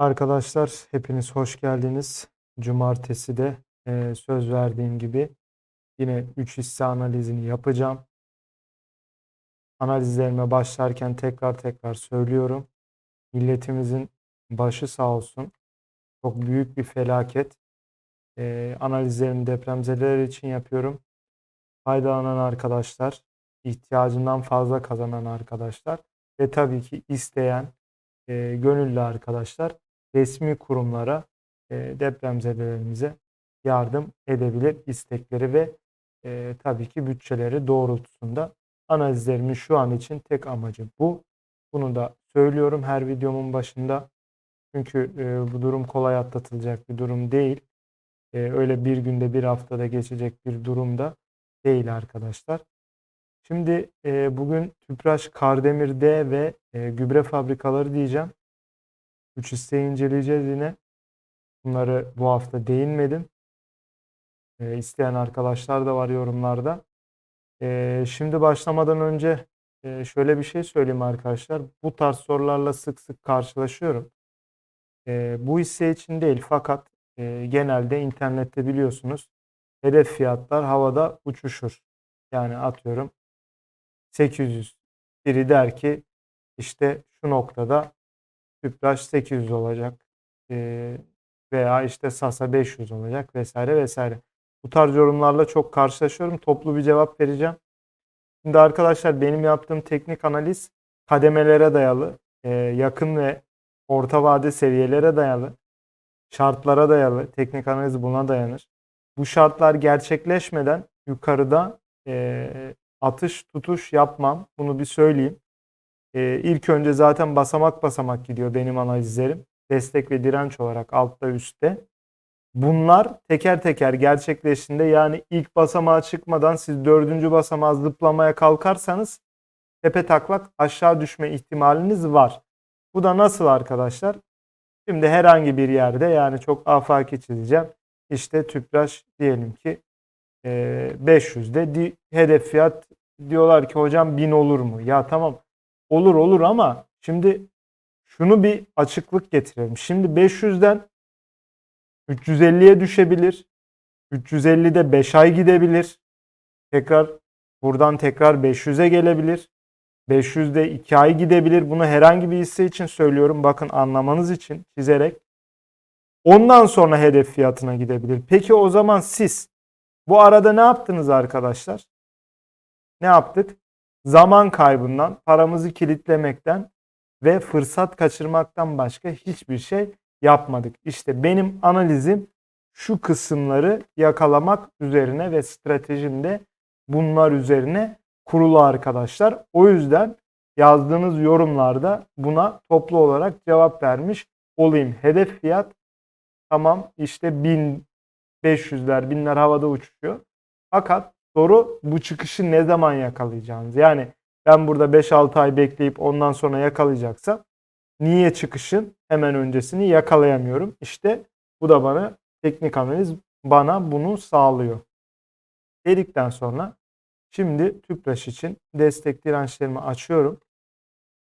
Arkadaşlar hepiniz hoş geldiniz. Cumartesi de e, söz verdiğim gibi yine 3 hisse analizini yapacağım. Analizlerime başlarken tekrar tekrar söylüyorum. Milletimizin başı sağ olsun. Çok büyük bir felaket. E, analizlerimi depremzedeler için yapıyorum. Faydalanan arkadaşlar, ihtiyacından fazla kazanan arkadaşlar ve tabii ki isteyen e, gönüllü arkadaşlar resmi kurumlara e, depremzedelerimize yardım edebilir istekleri ve e, tabii ki bütçeleri doğrultusunda analizlerimin şu an için tek amacı bu. Bunu da söylüyorum her videomun başında. Çünkü e, bu durum kolay atlatılacak bir durum değil. E, öyle bir günde bir haftada geçecek bir durum da değil arkadaşlar. Şimdi e, bugün Tüpraş, Kardemir D ve e, gübre fabrikaları diyeceğim. Üç hisseyi inceleyeceğiz yine. Bunları bu hafta değinmedim. E, isteyen arkadaşlar da var yorumlarda. E, şimdi başlamadan önce e, şöyle bir şey söyleyeyim arkadaşlar. Bu tarz sorularla sık sık karşılaşıyorum. E, bu hisse için değil fakat e, genelde internette biliyorsunuz hedef fiyatlar havada uçuşur. Yani atıyorum 800 biri der ki işte şu noktada Tüpraş 800 olacak veya işte Sasa 500 olacak vesaire vesaire. Bu tarz yorumlarla çok karşılaşıyorum. Toplu bir cevap vereceğim. Şimdi arkadaşlar benim yaptığım teknik analiz kademelere dayalı, yakın ve orta vade seviyelere dayalı, şartlara dayalı, teknik analiz buna dayanır. Bu şartlar gerçekleşmeden yukarıda atış tutuş yapmam. Bunu bir söyleyeyim. Ee, ilk önce zaten basamak basamak gidiyor benim analizlerim. Destek ve direnç olarak altta üstte. Bunlar teker teker gerçekleştiğinde yani ilk basamağa çıkmadan siz dördüncü basamağa zıplamaya kalkarsanız tepe taklak aşağı düşme ihtimaliniz var. Bu da nasıl arkadaşlar? Şimdi herhangi bir yerde yani çok afaki çizeceğim. İşte tüpraş diyelim ki e, 500'de di- hedef fiyat diyorlar ki hocam 1000 olur mu? Ya tamam olur olur ama şimdi şunu bir açıklık getirelim. Şimdi 500'den 350'ye düşebilir. 350'de 5 ay gidebilir. Tekrar buradan tekrar 500'e gelebilir. 500'de 2 ay gidebilir. Bunu herhangi bir hisse için söylüyorum. Bakın anlamanız için çizerek. Ondan sonra hedef fiyatına gidebilir. Peki o zaman siz bu arada ne yaptınız arkadaşlar? Ne yaptık? Zaman kaybından, paramızı kilitlemekten ve fırsat kaçırmaktan başka hiçbir şey yapmadık. İşte benim analizim şu kısımları yakalamak üzerine ve stratejim de bunlar üzerine kurulu arkadaşlar. O yüzden yazdığınız yorumlarda buna toplu olarak cevap vermiş olayım. Hedef fiyat tamam işte 1000 500'ler, binler havada uçuşuyor. Fakat soru bu çıkışı ne zaman yakalayacağınız. Yani ben burada 5-6 ay bekleyip ondan sonra yakalayacaksam niye çıkışın hemen öncesini yakalayamıyorum. İşte bu da bana teknik analiz bana bunu sağlıyor. Dedikten sonra şimdi Tüpraş için destek dirençlerimi açıyorum.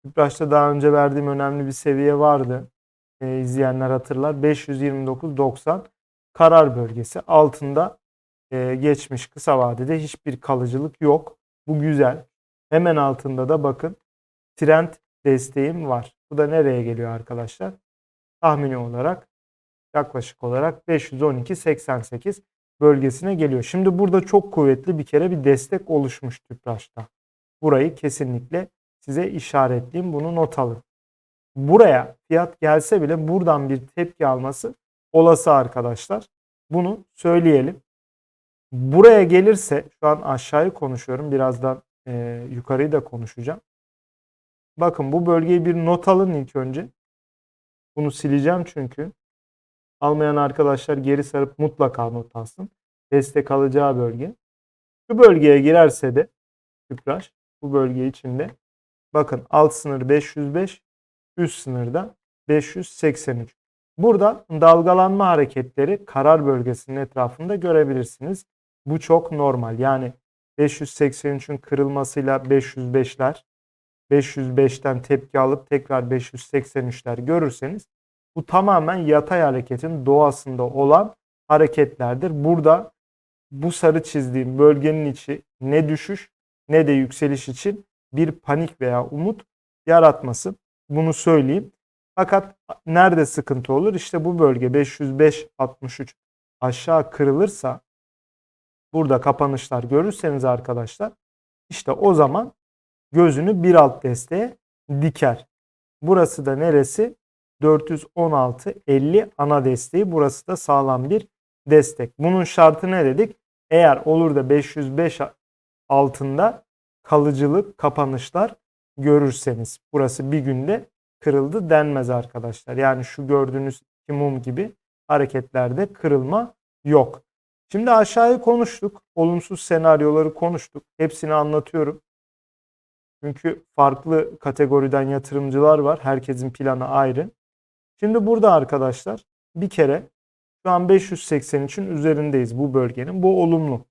Tüpraş'ta daha önce verdiğim önemli bir seviye vardı. E, izleyenler hatırlar. 529.90 karar bölgesi altında e, geçmiş kısa vadede hiçbir kalıcılık yok. Bu güzel. Hemen altında da bakın trend desteğim var. Bu da nereye geliyor arkadaşlar? Tahmini olarak yaklaşık olarak 512.88 bölgesine geliyor. Şimdi burada çok kuvvetli bir kere bir destek oluşmuş Tüpraş'ta. Burayı kesinlikle size işaretleyeyim. Bunu not alın. Buraya fiyat gelse bile buradan bir tepki alması olası arkadaşlar. Bunu söyleyelim. Buraya gelirse şu an aşağıyı konuşuyorum. Birazdan e, yukarıyı da konuşacağım. Bakın bu bölgeyi bir not alın ilk önce. Bunu sileceğim çünkü. Almayan arkadaşlar geri sarıp mutlaka not alsın. Destek alacağı bölge. Şu bölgeye girerse de Tüpraş bu bölge içinde bakın alt sınır 505 üst sınırda 583. Burada dalgalanma hareketleri karar bölgesinin etrafında görebilirsiniz. Bu çok normal. Yani 583'ün kırılmasıyla 505'ler, 505'ten tepki alıp tekrar 583'ler görürseniz bu tamamen yatay hareketin doğasında olan hareketlerdir. Burada bu sarı çizdiğim bölgenin içi ne düşüş ne de yükseliş için bir panik veya umut yaratmasın. Bunu söyleyeyim. Fakat nerede sıkıntı olur? İşte bu bölge 505-63 aşağı kırılırsa burada kapanışlar görürseniz arkadaşlar işte o zaman gözünü bir alt desteğe diker. Burası da neresi? 416-50 ana desteği. Burası da sağlam bir destek. Bunun şartı ne dedik? Eğer olur da 505 altında kalıcılık kapanışlar görürseniz burası bir günde kırıldı denmez arkadaşlar. Yani şu gördüğünüz iki mum gibi hareketlerde kırılma yok. Şimdi aşağıyı konuştuk. Olumsuz senaryoları konuştuk. Hepsini anlatıyorum. Çünkü farklı kategoriden yatırımcılar var. Herkesin planı ayrı. Şimdi burada arkadaşlar bir kere şu an 583'ün üzerindeyiz bu bölgenin. Bu olumlu.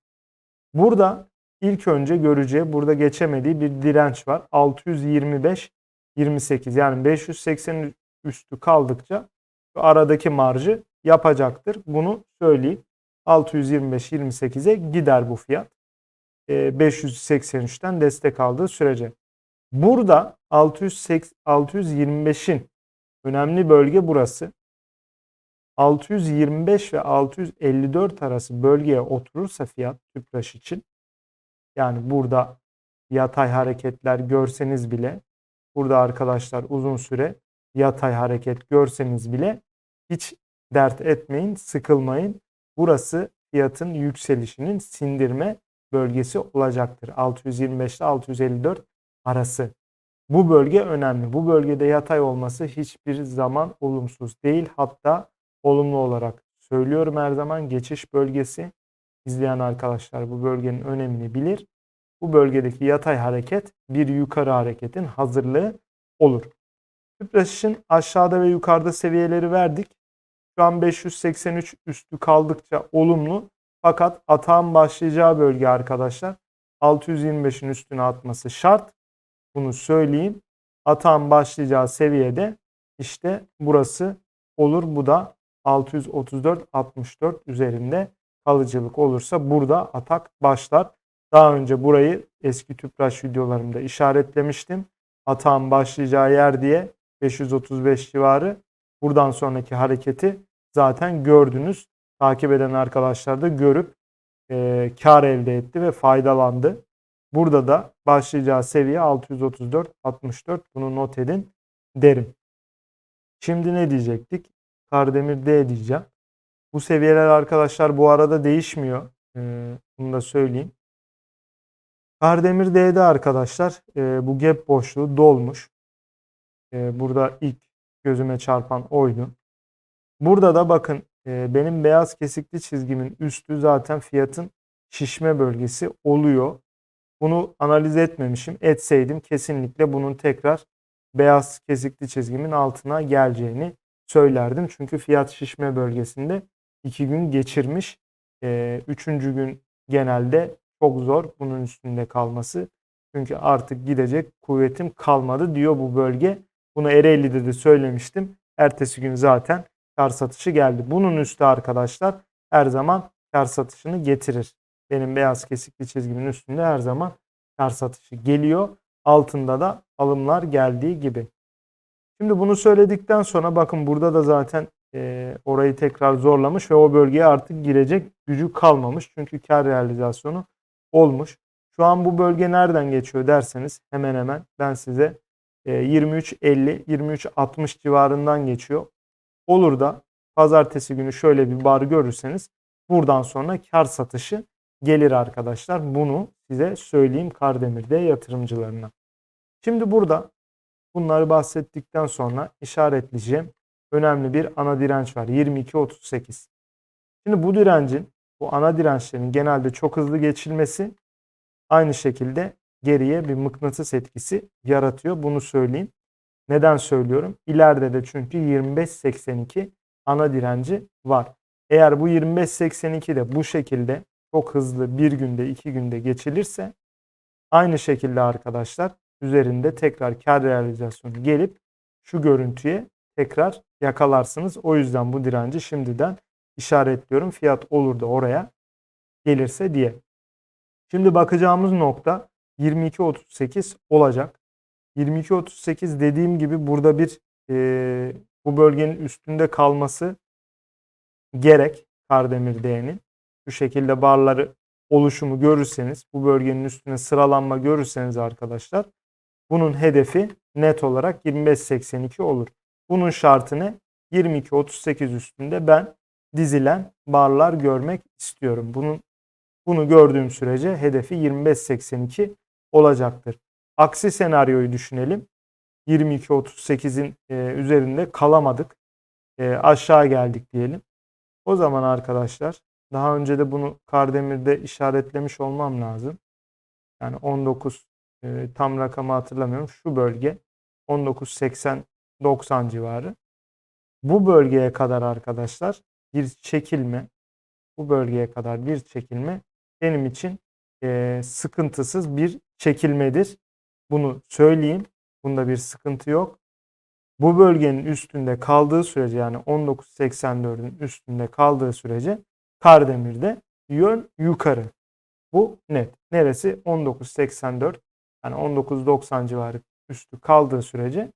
Burada ilk önce göreceği burada geçemediği bir direnç var. 625 28 yani 580 üstü kaldıkça aradaki marjı yapacaktır. Bunu söyleyeyim. 625-28'e gider bu fiyat. 583'ten destek aldığı sürece. Burada 625'in önemli bölge burası. 625 ve 654 arası bölgeye oturursa fiyat Tüpraş için yani burada yatay hareketler görseniz bile burada arkadaşlar uzun süre yatay hareket görseniz bile hiç dert etmeyin, sıkılmayın. Burası fiyatın yükselişinin sindirme bölgesi olacaktır. 625 ile 654 arası. Bu bölge önemli. Bu bölgede yatay olması hiçbir zaman olumsuz değil. Hatta olumlu olarak söylüyorum her zaman geçiş bölgesi. İzleyen arkadaşlar bu bölgenin önemini bilir. Bu bölgedeki yatay hareket bir yukarı hareketin hazırlığı olur. Tüpraş'ın aşağıda ve yukarıda seviyeleri verdik. Şu an 583 üstü kaldıkça olumlu. Fakat atağın başlayacağı bölge arkadaşlar 625'in üstüne atması şart. Bunu söyleyeyim. Atağın başlayacağı seviyede işte burası olur. Bu da 634-64 üzerinde kalıcılık olursa burada atak başlar. Daha önce burayı eski tüpraş videolarımda işaretlemiştim. Atağın başlayacağı yer diye 535 civarı. Buradan sonraki hareketi zaten gördünüz. Takip eden arkadaşlar da görüp e, kar elde etti ve faydalandı. Burada da başlayacağı seviye 634-64. Bunu not edin derim. Şimdi ne diyecektik? Kardemir D diyeceğim. Bu seviyeler arkadaşlar bu arada değişmiyor. Ee, bunu da söyleyeyim. Kardemir D'de arkadaşlar e, bu gap boşluğu dolmuş. E, burada ilk gözüme çarpan oydu. Burada da bakın e, benim beyaz kesikli çizgimin üstü zaten fiyatın şişme bölgesi oluyor. Bunu analiz etmemişim. Etseydim kesinlikle bunun tekrar beyaz kesikli çizgimin altına geleceğini söylerdim. Çünkü fiyat şişme bölgesinde iki gün geçirmiş. E, üçüncü gün genelde çok zor bunun üstünde kalması. Çünkü artık gidecek kuvvetim kalmadı diyor bu bölge. Bunu Ereğli'de de söylemiştim. Ertesi gün zaten kar satışı geldi. Bunun üstü arkadaşlar her zaman kar satışını getirir. Benim beyaz kesikli çizgimin üstünde her zaman kar satışı geliyor. Altında da alımlar geldiği gibi. Şimdi bunu söyledikten sonra bakın burada da zaten e, orayı tekrar zorlamış ve o bölgeye artık girecek gücü kalmamış. Çünkü kar realizasyonu olmuş. Şu an bu bölge nereden geçiyor derseniz hemen hemen ben size e, 23.50-23.60 civarından geçiyor. Olur da pazartesi günü şöyle bir bar görürseniz buradan sonra kar satışı gelir arkadaşlar. Bunu size söyleyeyim Kardemir'de yatırımcılarına. Şimdi burada bunları bahsettikten sonra işaretleyeceğim önemli bir ana direnç var. 22.38. Şimdi bu direncin bu ana dirençlerin genelde çok hızlı geçilmesi aynı şekilde geriye bir mıknatıs etkisi yaratıyor. Bunu söyleyeyim. Neden söylüyorum? İleride de çünkü 25.82 ana direnci var. Eğer bu 25.82 de bu şekilde çok hızlı bir günde iki günde geçilirse aynı şekilde arkadaşlar üzerinde tekrar kar realizasyonu gelip şu görüntüye tekrar yakalarsınız. O yüzden bu direnci şimdiden işaretliyorum. Fiyat olur da oraya gelirse diye. Şimdi bakacağımız nokta 22.38 olacak. 22.38 dediğim gibi burada bir e, bu bölgenin üstünde kalması gerek Kardemir D'nin. Şu şekilde barları oluşumu görürseniz, bu bölgenin üstüne sıralanma görürseniz arkadaşlar bunun hedefi net olarak 25.82 olur. Bunun şartı ne? 22.38 üstünde ben dizilen barlar görmek istiyorum. Bunun bunu gördüğüm sürece hedefi 25.82 olacaktır. Aksi senaryoyu düşünelim. 22.38'in e, üzerinde kalamadık. E, aşağı geldik diyelim. O zaman arkadaşlar daha önce de bunu Kardemir'de işaretlemiş olmam lazım. Yani 19 e, tam rakamı hatırlamıyorum. Şu bölge 19.80-90 civarı. Bu bölgeye kadar arkadaşlar bir çekilme bu bölgeye kadar bir çekilme benim için e, sıkıntısız bir çekilmedir. Bunu söyleyeyim. Bunda bir sıkıntı yok. Bu bölgenin üstünde kaldığı sürece yani 19.84'ün üstünde kaldığı sürece Kardemir'de yön yukarı. Bu net. Neresi? 19.84 yani 19.90 civarı üstü kaldığı sürece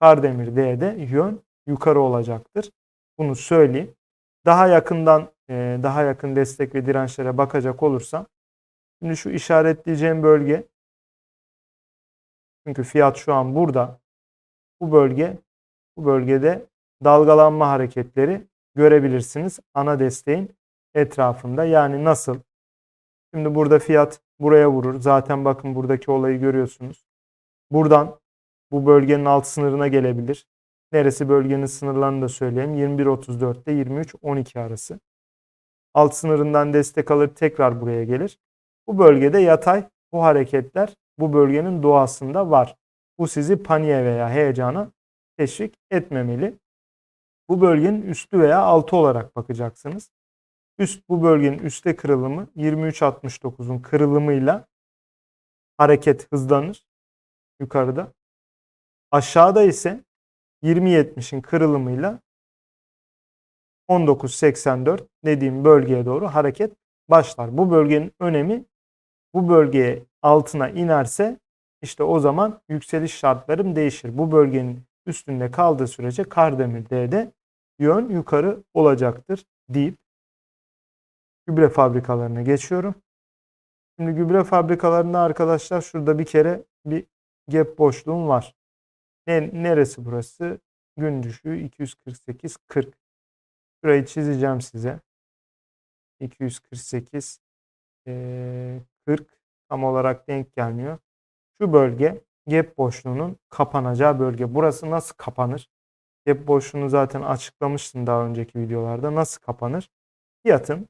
Kardemir D'de yön yukarı olacaktır. Bunu söyleyeyim. Daha yakından e, daha yakın destek ve dirençlere bakacak olursam şimdi şu işaretleyeceğim bölge çünkü fiyat şu an burada. Bu bölge bu bölgede dalgalanma hareketleri görebilirsiniz ana desteğin etrafında. Yani nasıl? Şimdi burada fiyat buraya vurur. Zaten bakın buradaki olayı görüyorsunuz. Buradan bu bölgenin alt sınırına gelebilir. Neresi bölgenin sınırlarını da söyleyeyim. 21.34'te 23.12 arası. Alt sınırından destek alır tekrar buraya gelir. Bu bölgede yatay bu hareketler bu bölgenin doğasında var. Bu sizi paniğe veya heyecana teşvik etmemeli. Bu bölgenin üstü veya altı olarak bakacaksınız. Üst bu bölgenin üstte kırılımı 23.69'un kırılımıyla hareket hızlanır yukarıda. Aşağıda ise 20.70'in kırılımıyla 19.84 dediğim bölgeye doğru hareket başlar. Bu bölgenin önemi bu bölgeye altına inerse işte o zaman yükseliş şartlarım değişir. Bu bölgenin üstünde kaldığı sürece Kardemir D'de yön yukarı olacaktır deyip gübre fabrikalarına geçiyorum. Şimdi gübre fabrikalarında arkadaşlar şurada bir kere bir gap boşluğum var. Ne, neresi burası? Gün düşüğü 248 40. Şurayı çizeceğim size. 248 e, 40 tam olarak denk gelmiyor. Şu bölge gap boşluğunun kapanacağı bölge. Burası nasıl kapanır? Gap boşluğunu zaten açıklamıştım daha önceki videolarda. Nasıl kapanır? Fiyatın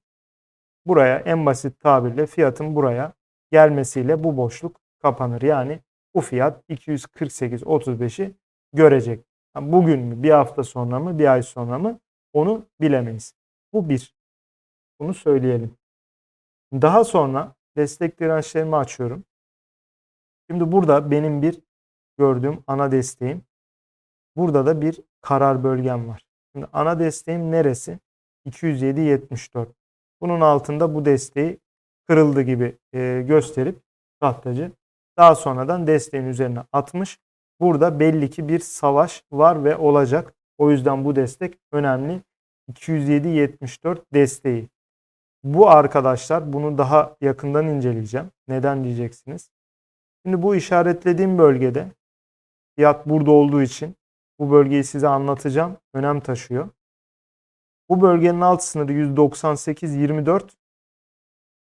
buraya en basit tabirle fiyatın buraya gelmesiyle bu boşluk kapanır. Yani bu fiyat 248.35'i görecek. Bugün mü, bir hafta sonra mı, bir ay sonra mı onu bilemeyiz. Bu bir. Bunu söyleyelim. Daha sonra destek dirençlerimi açıyorum. Şimdi burada benim bir gördüğüm ana desteğim. Burada da bir karar bölgem var. Şimdi ana desteğim neresi? 207.74. Bunun altında bu desteği kırıldı gibi e, gösterip tahtacı daha sonradan desteğin üzerine atmış. Burada belli ki bir savaş var ve olacak. O yüzden bu destek önemli. 207.74 desteği. Bu arkadaşlar bunu daha yakından inceleyeceğim. Neden diyeceksiniz. Şimdi bu işaretlediğim bölgede fiyat burada olduğu için bu bölgeyi size anlatacağım. Önem taşıyor. Bu bölgenin alt sınırı 198.24.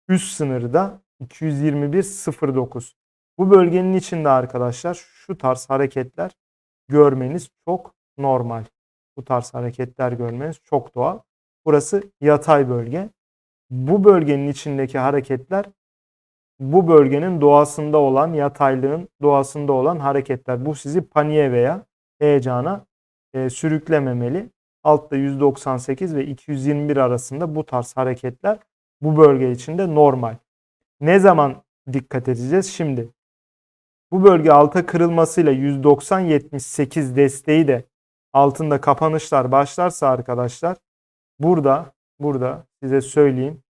Üst sınırı da 221.09. Bu bölgenin içinde arkadaşlar şu tarz hareketler görmeniz çok normal. Bu tarz hareketler görmeniz çok doğal. Burası yatay bölge. Bu bölgenin içindeki hareketler bu bölgenin doğasında olan yataylığın doğasında olan hareketler. Bu sizi paniğe veya heyecana e, sürüklememeli. Altta 198 ve 221 arasında bu tarz hareketler bu bölge içinde normal. Ne zaman dikkat edeceğiz? Şimdi bu bölge alta kırılmasıyla 190-78 desteği de altında kapanışlar başlarsa arkadaşlar burada burada size söyleyeyim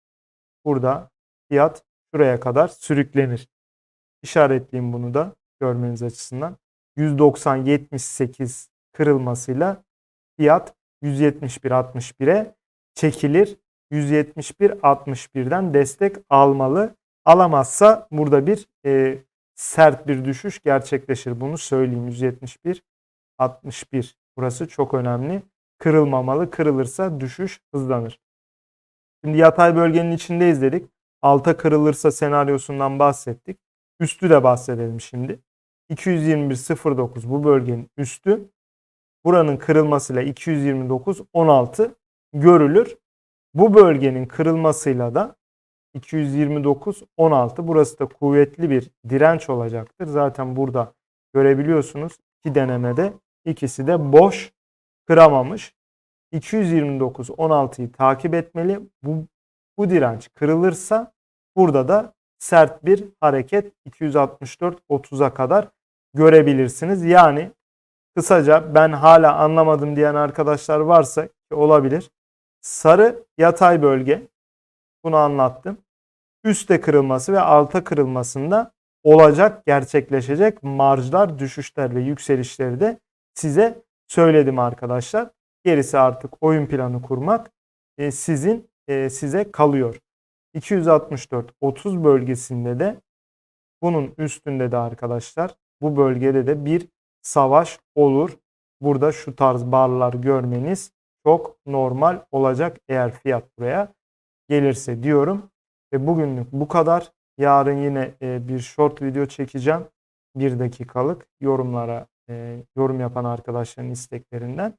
burada fiyat şuraya kadar sürüklenir. İşaretleyeyim bunu da görmeniz açısından. 190.78 kırılmasıyla fiyat 171.61'e çekilir. 171.61'den destek almalı. Alamazsa burada bir e, sert bir düşüş gerçekleşir. Bunu söyleyeyim. 171 61. Burası çok önemli. Kırılmamalı. Kırılırsa düşüş hızlanır. Şimdi yatay bölgenin içindeyiz dedik. Alta kırılırsa senaryosundan bahsettik. Üstü de bahsedelim şimdi. 221.09 bu bölgenin üstü. Buranın kırılmasıyla 229.16 görülür. Bu bölgenin kırılmasıyla da 229.16 burası da kuvvetli bir direnç olacaktır. Zaten burada görebiliyorsunuz iki denemede ikisi de boş kıramamış. 229.16'yı takip etmeli. Bu, bu direnç kırılırsa burada da sert bir hareket 264.30'a kadar görebilirsiniz. Yani kısaca ben hala anlamadım diyen arkadaşlar varsa olabilir. Sarı yatay bölge bunu anlattım. Üste kırılması ve alta kırılmasında olacak, gerçekleşecek marjlar, düşüşler ve yükselişleri de size söyledim arkadaşlar. Gerisi artık oyun planı kurmak e, sizin e, size kalıyor. 264 30 bölgesinde de bunun üstünde de arkadaşlar bu bölgede de bir savaş olur. Burada şu tarz barlar görmeniz çok normal olacak eğer fiyat buraya gelirse diyorum. Ve bugünlük bu kadar. Yarın yine e, bir short video çekeceğim. Bir dakikalık yorumlara e, yorum yapan arkadaşların isteklerinden.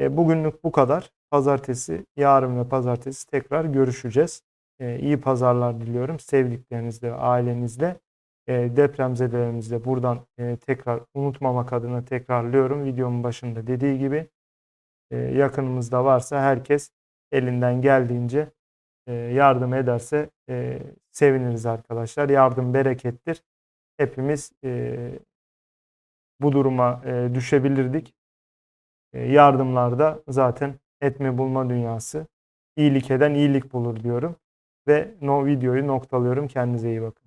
E, bugünlük bu kadar. Pazartesi, yarın ve pazartesi tekrar görüşeceğiz. İyi pazarlar diliyorum. Sevdiklerinizle, ailenizle, depremzedelerimizle buradan tekrar unutmamak adına tekrarlıyorum. Videomun başında dediği gibi yakınımızda varsa herkes elinden geldiğince yardım ederse seviniriz arkadaşlar. Yardım berekettir. Hepimiz bu duruma düşebilirdik. Yardımlarda zaten etme bulma dünyası. İyilik eden iyilik bulur diyorum. Ve no videoyu noktalıyorum. Kendinize iyi bakın.